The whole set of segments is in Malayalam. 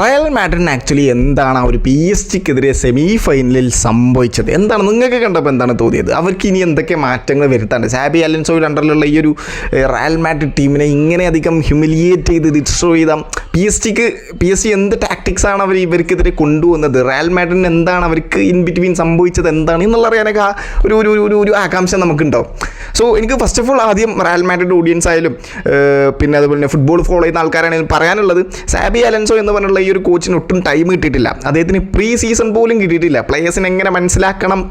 റയൽ മാഡ്രിഡിന് ആക്ച്വലി എന്താണ് ആ ഒരു പി എസ് ജിക്കെതിരെ സെമി ഫൈനലിൽ സംഭവിച്ചത്? എന്താണ്? നിങ്ങൾക്ക് കണ്ടപ്പോൾ എന്താണ് തോന്നിയത്? അവർക്ക് ഇനി എന്തൊക്കെ മാറ്റങ്ങൾ വരുത്താണ്ട് സാബി അലൻസോയുടെ അണ്ടറിലുള്ള ഈ ഒരു റയൽ മാഡ്രിഡ് ടീമിനെ ഇങ്ങനെ അധികം ഹ്യൂമിലിയേറ്റ് ചെയ്ത് ഡിസ്ട്രോയ് ചെയ്ത പി എസ് ജിക്ക് പി എസ് ജി എന്ത് ടാക്ടിക്സാണ് അവർ ഇവർക്കെതിരെ കൊണ്ടുവന്നത്? റയൽ മാഡ്രിഡിന് എന്താണ് അവർക്ക് ഇൻ ബിറ്റ്വീൻ സംഭവിച്ചത്? എന്താണ്? എന്നുള്ള അറിയാനൊക്കെ ആ ഒരു ഒരു ഒരു ഒരു ആകാംക്ഷ നമുക്കുണ്ടാവും സോ എനിക്ക് ഫസ്റ്റ് ഓഫ് ഓൾ ആദ്യം റയൽ മാഡ്രിഡ് ഓഡിയൻസ് ആയാലും പിന്നെ അതുപോലെ തന്നെ ഫുട്ബോൾ ഫോളോ ചെയ്യുന്ന ആൾക്കാരാണെങ്കിലും പറയാനുള്ളത് സാബി അലൻസോ എന്ന് പറഞ്ഞുള്ള ഈ ഒരു കോച്ചിന് ഒട്ടും ടൈം കിട്ടിയിട്ടില്ല. അദ്ദേഹത്തിന് പ്രീ സീസൺ പോലും കിട്ടിയിട്ടില്ല. പ്ലേയേഴ്സിനെ എങ്ങനെ മനസ്സിലാക്കണം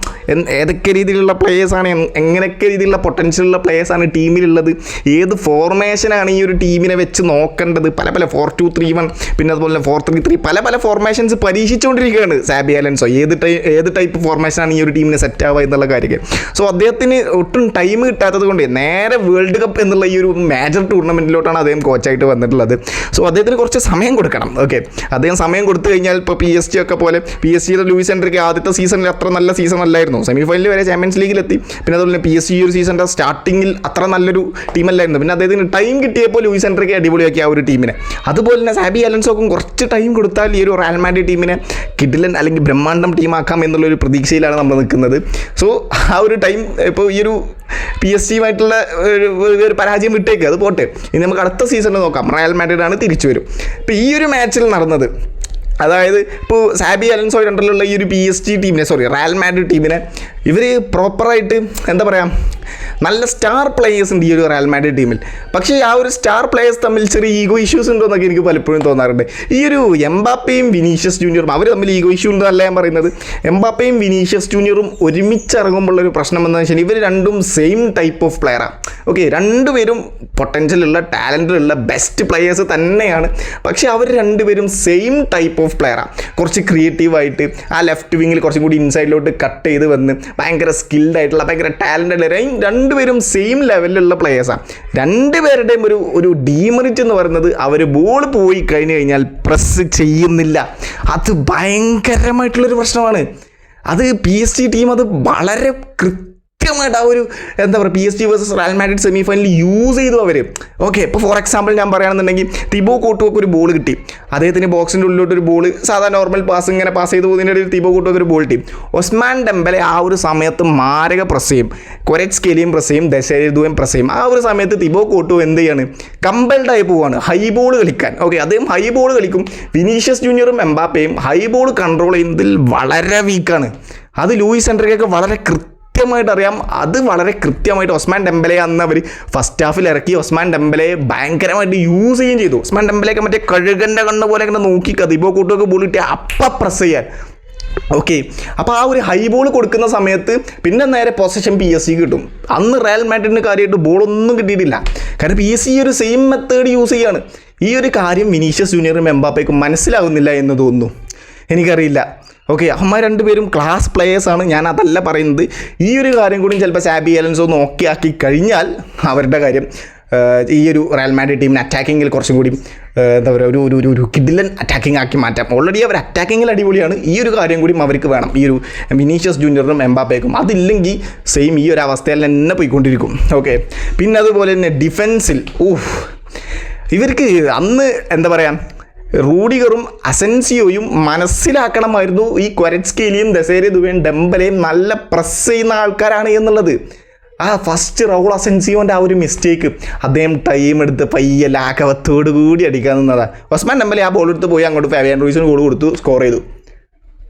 ഏതൊക്കെ രീതിയിലുള്ള പ്ലേയേഴ്സാണ് എങ്ങനെയൊക്കെ രീതിയിലുള്ള പൊട്ടൻഷ്യലുള്ള പ്ലേയേഴ്സാണ് ടീമിലുള്ളത് ഏത് ഫോർമേഷനാണ് ഈ ഒരു ടീമിനെ വെച്ച് നോക്കേണ്ടത് പല പല ഫോർ ടു ത്രീ വൺ പിന്നെ അതുപോലെ ഫോർ ത്രീ ത്രീ പല പല ഫോർമേഷൻസ് പരീക്ഷിച്ചുകൊണ്ടിരിക്കുകയാണ് സാബി അലൻസോ ഏത് ടൈ ഏത് ടൈപ്പ് ഫോർമേഷനാണ് ഈ ഒരു ടീമിനെ സെറ്റ് ആവുക എന്നുള്ള കാര്യമൊക്കെ. സോ അദ്ദേഹത്തിന് ഒട്ടും ടൈം കിട്ടാത്തത് കൊണ്ട് നേരെ വേൾഡ് കപ്പ് എന്നുള്ള ഈ ഒരു മേജർ ടൂർണമെന്റിലോട്ടാണ് അദ്ദേഹം കോച്ചായിട്ട് വന്നിട്ടുള്ളത്. സോ അദ്ദേഹത്തിന് കുറച്ച് സമയം കൊടുക്കണം. ഓക്കെ അദ്ദേഹം സമയം കൊടുത്തു കഴിഞ്ഞാൽ ഇപ്പോൾ പി എസ് ജി ഒക്കെ പോലെ പി എസ് ജിയുടെ ലൂയിസ് എൻട്രിക്ക് ആദ്യത്തെ സീസണിൽ അത്ര നല്ല സീസൺ അല്ലായിരുന്നു. സെമി ഫൈനലിൽ വരെ ചാമ്പ്യൻസ് ലീഗിലെത്തി പിന്നെ അതുപോലെ പി എസ് ജി ഒരു സീസണിന്റെ സ്റ്റാർട്ടിങ്ങിൽ അത്ര നല്ലൊരു ടീമല്ലായിരുന്നു പിന്നെ അദ്ദേഹത്തിന് ടൈം കിട്ടിയപ്പോൾ ലൂയിസ് എൻട്രിക്ക് അടിപൊളിയാക്കി ആ ഒരു ടീമിനെ അതുപോലെ തന്നെ സാബി അലൻസോക്കും കുറച്ച് ടൈം കൊടുത്താൽ ഈ ഒരു റയൽ മാഡ്രിഡ് ടീമിനെ കിഡിലൻ അല്ലെങ്കിൽ ബ്രഹ്മാണ്ഡം ടീമാക്കാം എന്നുള്ളൊരു പ്രതീക്ഷയിലാണ് നമ്മൾ നിൽക്കുന്നത്. സോ ആ ഒരു ടൈം ഇപ്പോൾ ഈ ഒരു പി എസ് ജിയുമായിട്ടുള്ള ഒരു പരാജയം വിട്ടേക്ക്. അത് പോട്ടെ. ഇനി നമുക്ക് അടുത്ത സീസണിൽ നോക്കാം. റയൽ മാഡ്രിഡ് ആണ് തിരിച്ചു വരും. ഇപ്പോൾ ഈ ഒരു മാച്ചിൽ നടന്നത് അതായത് ഇപ്പോൾ സാബി അലൻസോയുടെ അണ്ടറിലുള്ള ഈ ഒരു പി എസ് ജി ടീമിനെ സോറി റയൽ മാഡ്രിഡ് ടീമിനെ ഇവർ പ്രോപ്പറായിട്ട് എന്താ പറയുക നല്ല സ്റ്റാർ പ്ലേയേഴ്സ് ഉണ്ട് ഈ ഒരു റയൽ മാഡ്രിഡ് ടീമിൽ പക്ഷേ ആ ഒരു സ്റ്റാർ പ്ലേയേഴ്സ് തമ്മിൽ ചെറിയ ഈഗോ ഇഷ്യൂസ് ഉണ്ടോ എന്നൊക്കെ എനിക്ക് പലപ്പോഴും തോന്നാറുണ്ട്. ഈ ഒരു എംബാപ്പയും വിനീഷ്യസ് ജൂനിയറും അവർ തമ്മിൽ ഈഗോ ഇഷ്യൂ ഉണ്ടെന്നല്ല ഞാൻ പറയുന്നത്. എംബാപ്പയും വിനീഷ്യസ് ജൂനിയറും ഒരുമിച്ച് ഇറങ്ങുമ്പോഴുള്ള ഒരു പ്രശ്നം എന്താണെന്ന് വെച്ചാൽ ഇവർ രണ്ടും സെയിം ടൈപ്പ് ഓഫ് പ്ലെയറാണ് ഓക്കെ രണ്ടുപേരും പൊട്ടൻഷ്യലുള്ള ടാലന്റിലുള്ള ബെസ്റ്റ് പ്ലെയേഴ്സ് തന്നെയാണ്. പക്ഷേ അവർ രണ്ടുപേരും സെയിം ടൈപ്പ് ഓഫ് പ്ലെയറാണ് കുറച്ച് ക്രിയേറ്റീവായിട്ട് ആ ലെഫ്റ്റ് വിങ്ങിൽ കുറച്ചും കൂടി ഇൻസൈഡിലോട്ട് കട്ട് ചെയ്ത് വന്ന് ഭയങ്കര സ്കിൽഡ് ആയിട്ടുള്ള ഭയങ്കര ടാലന്റഡ് രണ്ടുപേരും സെയിം ലെവലിലുള്ള പ്ലെയേഴ്സാണ് രണ്ടുപേരുടെയും ഒരു ഒരു ഡീമറിറ്റ് എന്ന് പറയുന്നത് അവർ ബോൾ പോയി കഴിഞ്ഞു കഴിഞ്ഞാൽ പ്രസ് ചെയ്യുന്നില്ല. അത് ഭയങ്കരമായിട്ടുള്ളൊരു പ്രശ്നമാണ്. അത് പി എസ് ടി ടീം അത് വളരെ കൃത്യമായിട്ട് ആ ഒരു എന്താ പറയുക P S T versus Real Madrid semi final use ചെയ്തു അവർ ഓക്കെ ഇപ്പോൾ ഫോർ എക്സാമ്പിൾ ഞാൻ പറയുകയാണെന്നുണ്ടെങ്കിൽ തിബോ കോട്ടുവൊക്കെ ഒരു ബോൾ കിട്ടി. അദ്ദേഹത്തിന് ബോക്സിന്റെ ഉള്ളിലോട്ട് ഒരു ബോൾ സാധാരണ നോർമൽ പാസ് ഇങ്ങനെ പാസ് ചെയ്ത് പോകുന്നതിന്റെ ഇടയിൽ തിബോ കോട്ടുവൊക്കെ ഒരു ബോൾ കിട്ടി. ഒസ്മാൻ ഡെമ്പലെ ആ ഒരു സമയത്ത് മാരക പ്രസ് ചെയ്യും. കൊരറ്റ്സ് കെലിയും പ്രസ് ചെയ്യും ദശരഥുവും പ്രസ് ചെയ്യും. ആ ഒരു സമയത്ത് തിബോ കോട്ടു എന്ത് ചെയ്യാണ്? കമ്പൽഡ് ആയി പോവാണ്. ഹൈ ബോൾ കളിക്കാൻ. ഓക്കെ അദ്ദേഹം ഹൈ ബോൾ കളിക്കും. വിനീഷ്യസ് ജൂനിയറും എംബാപ്പയും ഹൈ ബോൾ കൺട്രോൾ ചെയ്യുന്നതിൽ വളരെ വീക്കാണ് അത് ലൂയിസ് എൻട്രിക്കൊക്കെ വളരെ കൃത്യമായിട്ട് അറിയാം. അത് വളരെ കൃത്യമായിട്ട് ഒസ്മാൻ ഡെമ്പലെ അന്ന് അവർ ഫസ്റ്റ് ഹാഫിൽ ഇറക്കി. ഒസ്മാൻ ഡെമ്പലെ ഭയങ്കരമായിട്ട് യൂസ് ചെയ്യുകയും ചെയ്തു. ഒസ്മാൻ ഡെമ്പലെയൊക്കെ മറ്റേ കഴുകന്റെ കണ്ണ് പോലെ ഇങ്ങനെ നോക്കി കതിബോ കൂട്ടൊക്കെ ബോൾ കിട്ടി അപ്പം പ്രസ് ചെയ്യാൻ. ഓക്കെ അപ്പോൾ ആ ഒരു ഹൈ ബോൾ കൊടുക്കുന്ന സമയത്ത് പിന്നെ നേരെ പൊസിഷൻ പി എസ് സി കിട്ടും. അന്ന് റയൽ മാഡ്രിഡിന് കാര്യമായിട്ട് ബോളൊന്നും കിട്ടിയിട്ടില്ല. കാരണം പി എസ് സി ഒരു സെയിം മെത്തേഡ് യൂസ് ചെയ്യാണ്. ഈ ഒരു കാര്യം വിനീഷ്യസ് ജൂനിയറും എംബാപ്പയ്ക്കും മനസ്സിലാകുന്നില്ല എന്ന് തോന്നുന്നു. എനിക്കറിയില്ല. ഓക്കെ അമ്മ രണ്ടുപേരും ക്ലാസ് പ്ലെയേഴ്സാണ് ഞാൻ അതല്ല പറയുന്നത്. ഈ ഒരു കാര്യം കൂടി ചിലപ്പോൾ സാബി അലൻസോ നോക്കിയാക്കി കഴിഞ്ഞാൽ അവരുടെ കാര്യം ഈ ഒരു റയൽ മാഡ്രിഡ് ടീമിന് അറ്റാക്കിങ്ങിൽ കുറച്ചും കൂടി എന്താ പറയുക ഒരു ഒരു ഒരു കിഡിലൻ അറ്റാക്കിംഗ് ആക്കി മാറ്റാം. ഓൾറെഡി അവർ അറ്റാക്കിങ്ങിൽ അടിപൊളിയാണ്. ഈ ഒരു കാര്യം കൂടി അവർക്ക് വേണം. ഈ ഒരു മിനീഷ്യസ് ജൂനിയറിനും എംബാപ്പേക്കും അതില്ലെങ്കിൽ സെയിം ഈ ഒരു അവസ്ഥയിൽ തന്നെ പോയിക്കൊണ്ടിരിക്കും. ഓക്കെ പിന്നെ അതുപോലെ തന്നെ ഡിഫെൻസിൽ ഊഹ് ഇവർക്ക് അന്ന് എന്താ പറയുക റൂഡിഗറും അസെൻസിയോയും മനസ്സിലാക്കണമായിരുന്നു ഈ ക്വരറ്റ്സ്കേലിയും ദസേരി ദുബേൻ ഡെമ്പലയും നല്ല പ്രസ് ചെയ്യുന്ന ആൾക്കാരാണ് എന്നുള്ളത്. ആ ഫസ്റ്റ് റൗൾ അസെൻസിയോന്റെ ആ ഒരു മിസ്റ്റേക്ക് അദ്ദേഹം ടൈം എടുത്ത് പയ്യ ലാഘവത്തോട് കൂടി അടിക്കാൻ നിന്നതാണ് ഒസ്മാൻ ഡെമ്പലെ ആ ബോൾ എടുത്ത് പോയി അങ്ങോട്ട് ഫാവിയാൻ റൂയിസിന് ഗോൾ കൊടുത്തു സ്കോർ ചെയ്തു.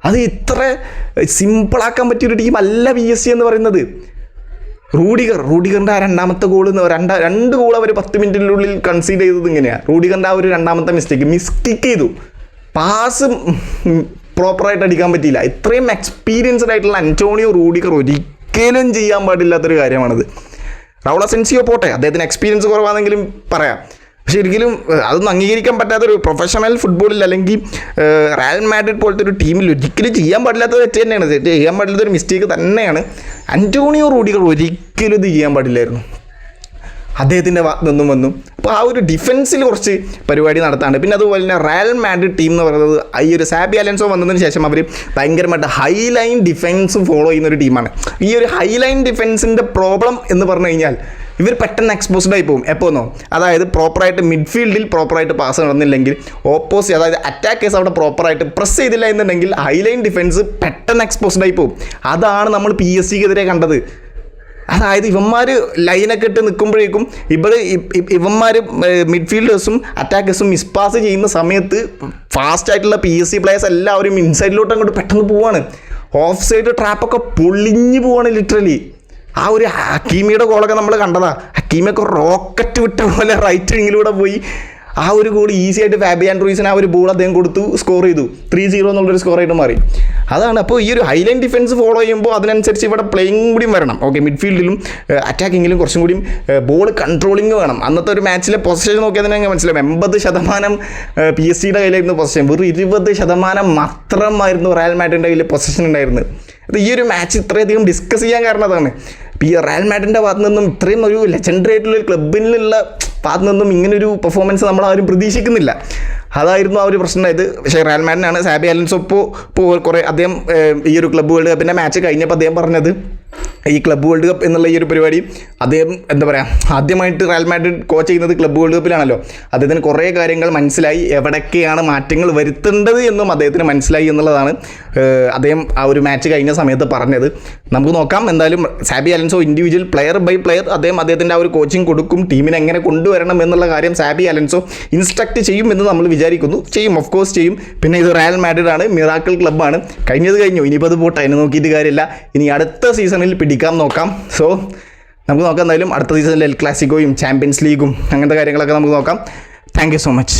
അത് ഇത്ര സിമ്പിളാക്കാൻ പറ്റിയൊരു ടീം അല്ല പി എസ് സി എന്ന് പറയുന്നത്. റൂഡിഗർ റൂഡിഗറിന്റെ ആ രണ്ടാമത്തെ ഗോൾ എന്ന് രണ്ടാ രണ്ട് ഗോൾ അവർ പത്ത് മിനിറ്റിനുള്ളിൽ കൺസീഡ് ചെയ്തത് ഇങ്ങനെയാണ് റൂഡിഗറിന്റെ ആ ഒരു രണ്ടാമത്തെ മിസ്റ്റേക്ക് മിസ്റ്റേക്ക് ചെയ്തു. പാസ് പ്രോപ്പറായിട്ട് അടിക്കാൻ പറ്റിയില്ല. ഇത്രയും എക്സ്പീരിയൻസ്ഡ് ആയിട്ടുള്ള അന്റോണിയോ റൂഡിഗർ ഒരിക്കലും ചെയ്യാൻ പാടില്ലാത്തൊരു കാര്യമാണത്. റൗള സെൻസിയോ പോട്ടെ? അദ്ദേഹത്തിന് എക്സ്പീരിയൻസ് കുറവാണെങ്കിലും പറയാം. ഒരിക്കലും അതൊന്നും അംഗീകരിക്കാൻ പറ്റാത്തൊരു പ്രൊഫഷണൽ ഫുട്ബോളിൽ അല്ലെങ്കിൽ റയൽ മാഡ്രിഡ് പോലത്തെ ഒരു ടീമിൽ ഒരിക്കലും ചെയ്യാൻ പാടില്ലാത്ത തെറ്റ് തന്നെയാണ്. തെറ്റ് ചെയ്യാൻ പാടില്ലാത്ത ഒരു മിസ്റ്റേക്ക് തന്നെയാണ് അന്റോണിയോ റൂഡികൾ ഒരിക്കലും ഇത് ചെയ്യാൻ പാടില്ലായിരുന്നു. അദ്ദേഹത്തിന്റെ നിന്നും വന്നു. അപ്പോൾ ആ ഒരു ഡിഫൻസിൽ കുറച്ച് പരിപാടി നടത്താണ്ട്. പിന്നെ അതുപോലെ തന്നെ റയൽ മാഡ്രിഡ് ടീം എന്ന് പറയുന്നത് ഈ ഒരു സാബി അലൻസോ വന്നതിന് ശേഷം അവർ ഭയങ്കരമായിട്ട് ഹൈലൈൻ ഡിഫൻസ് ഫോളോ ചെയ്യുന്ന ഒരു ടീമാണ് ഈ ഒരു ഹൈലൈൻ ഡിഫൻസിന്റെ പ്രോബ്ലം എന്ന് പറഞ്ഞു കഴിഞ്ഞാൽ ഇവർ പെട്ടെന്ന് എക്സ്പോസ്ഡ് ആയി പോകും. എപ്പോന്നോ അതായത് പ്രോപ്പറായിട്ട് മിഡ്ഫീൽഡിൽ പ്രോപ്പറായിട്ട് പാസ് നടന്നില്ലെങ്കിൽ ഓപ്പോസിറ്റ് അതായത് അറ്റാക്കേഴ്സ് അവിടെ പ്രോപ്പറായിട്ട് പ്രസ് ചെയ്തില്ല എന്നുണ്ടെങ്കിൽ ഹൈലൈൻ ഡിഫൻസ് പെട്ടെന്ന് എക്സ്പോസ്ഡ് ആയി പോകും. അതാണ് നമ്മൾ പി എസ് സിക്കെതിരെ കണ്ടത്. അതായത് ഇവന്മാർ ലൈനൊക്കെ ഇട്ട് നിൽക്കുമ്പോഴേക്കും ഇവർ ഇവന്മാർ മിഡ്ഫീൽഡേഴ്സും അറ്റാക്കേഴ്സും മിസ്പാസ് ചെയ്യുന്ന സമയത്ത് ഫാസ്റ്റ് ആയിട്ടുള്ള പി എസ് സി പ്ലേയേഴ്സ് എല്ലാവരും ഇൻസൈഡിലോട്ട് അങ്ങോട്ട് പെട്ടെന്ന് പോവാണ്. ഓഫ് സൈഡ് ട്രാപ്പൊക്കെ പൊളിഞ്ഞു പോവാണ് ലിറ്ററലി ആ ഒരു ഹക്കീമിയുടെ ഗോളൊക്കെ നമ്മൾ കണ്ടതാ. ഹക്കീമിയൊക്കെ റോക്കറ്റ് വിട്ട പോലെ റൈറ്റ് വിങ്ങിലൂടെ പോയി. ആ ഒരു ഗോൾ ഈസി ആയിട്ട് ഫാബിയാൻ റൂയിസിന് ആ ഒരു ബോൾ അദ്ദേഹം കൊടുത്തു സ്കോർ ചെയ്തു. ത്രീ സീറോ എന്നുള്ളൊരു സ്കോർ ആയിട്ട് മാറി. അതാണ് അപ്പോൾ ഈ ഒരു ഹൈലൈൻ ഡിഫൻസ് ഫോളോ ചെയ്യുമ്പോൾ അതിനനുസരിച്ച് ഇവിടെ പ്ലേയിങ് കൂടിയും വരണം. ഓക്കെ മിഡ്ഫീൽഡിലും അറ്റാക്കിങ്ങിലും കുറച്ചും കൂടിയും ബോൾ കൺട്രോളിങ് വേണം. അന്നത്തെ ഒരു മാച്ചിലെ പൊസിഷൻ നോക്കിയാൽ തന്നെ മനസ്സിലാവും. എൺപത് ശതമാനം പി എസ് സിയുടെ കയ്യിലായിരുന്നു പൊസിഷൻ വെറും ഇരുപത് ശതമാനം മാത്രമായിരുന്നു റയൽ മാഡ്രിന്റെ കയ്യിൽ പൊസിഷൻ ഉണ്ടായിരുന്നത്. അത് ഈ ഒരു മാച്ച് ഇത്രയധികം ഡിസ്കസ് ചെയ്യാൻ കാരണം അതാണ്. ഇപ്പോൾ ഈ റയൽ മാഡിന്റെ ഭാഗത്ത് നിന്നും ഇത്രയും ഒരു ലെജൻഡറി ആയിട്ടുള്ള ഒരു ക്ലബിലുള്ള ഭാഗത്ത് നിന്നും ഇങ്ങനൊരു പെർഫോമൻസ് നമ്മൾ ആരും പ്രതീക്ഷിക്കുന്നില്ല. അതായിരുന്നു ആ ഒരു പ്രശ്നം ഉണ്ടായത്. പക്ഷേ റയൽ മാഡിനാണ് സാബി അലൻസോ ഇപ്പോൾ കുറേ അദ്ദേഹം ഈ ഒരു ക്ലബ്ബ് വേൾഡ് കപ്പിന്റെ മാച്ച് കഴിഞ്ഞപ്പോൾ അദ്ദേഹം പറഞ്ഞത് ഈ ക്ലബ്ബ് വേൾഡ് കപ്പ് എന്നുള്ള ഈ ഒരു പരിപാടി അദ്ദേഹം എന്താ പറയുക ആദ്യമായിട്ട് റയൽ മാഡ്രിഡ് കോച്ച് ചെയ്യുന്നത് ക്ലബ്ബ് വേൾഡ് കപ്പിലാണല്ലോ അദ്ദേഹത്തിന് കുറേ കാര്യങ്ങൾ മനസ്സിലായി എവിടൊക്കെയാണ് മാറ്റങ്ങൾ വരുത്തേണ്ടത് എന്നും അദ്ദേഹത്തിന് മനസ്സിലായി എന്നുള്ളതാണ് അദ്ദേഹം ആ ഒരു മാച്ച് കഴിഞ്ഞ സമയത്ത് പറഞ്ഞത്. നമുക്ക് നോക്കാം എന്തായാലും Xabi Alonso individual player by player അദ്ദേഹം അദ്ദേഹത്തിന്റെ ആ ഒരു കോച്ചിങ് കൊടുക്കും ടീമിനെ എങ്ങനെ കൊണ്ടുവരണം എന്നുള്ള കാര്യം സാബി അലൻസോ ഇൻസ്ട്രക്ട് ചെയ്യും എന്ന് നമ്മൾ വിചാരിക്കുന്നു. ചെയ്യും ഓഫ് കോഴ്സ് ചെയ്യും. പിന്നെ ഇത് റയൽ മാഡ്രിഡ് ആണ് മിറാക്കിൾ ക്ലബ്ബാണ് കഴിഞ്ഞത് കഴിഞ്ഞു ഇനിയിപ്പോൾ അത് പോട്ടെ അതിനെ നോക്കിയിട്ട് കാര്യമില്ല. ഇനി അടുത്ത സീസണിൽ പിടിക്കാൻ നോക്കാം. സോ നമുക്ക് നോക്കാം എന്തായാലും അടുത്ത സീസണിൽ എൽ ക്ലാസിക്കോയും ചാമ്പ്യൻസ് ലീഗും അങ്ങനത്തെ കാര്യങ്ങളൊക്കെ നമുക്ക് നോക്കാം. Thank you so much